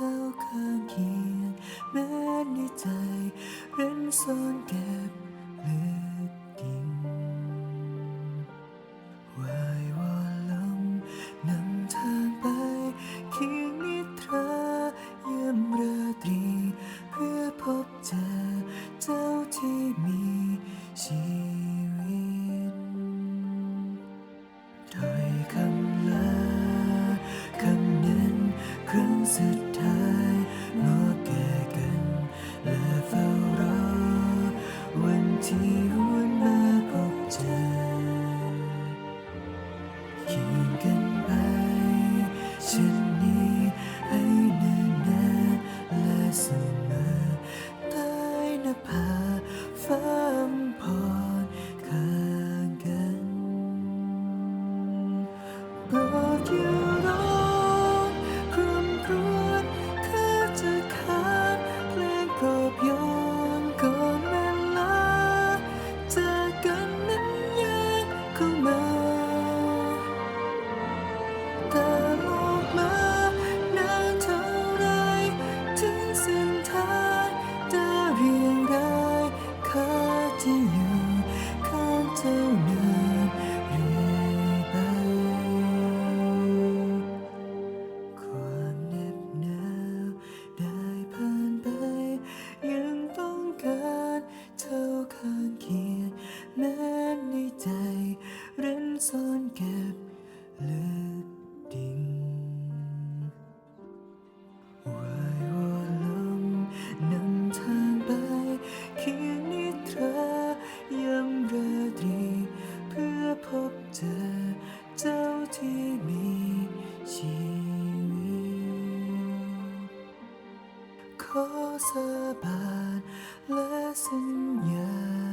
so good. ็บลึกดิ่งไหววนลมนำทางไปเคียงนิทรายามราตรี เพื่อพบเจอเจ้าที่มีชีวิต ขอสาบานและสัญญา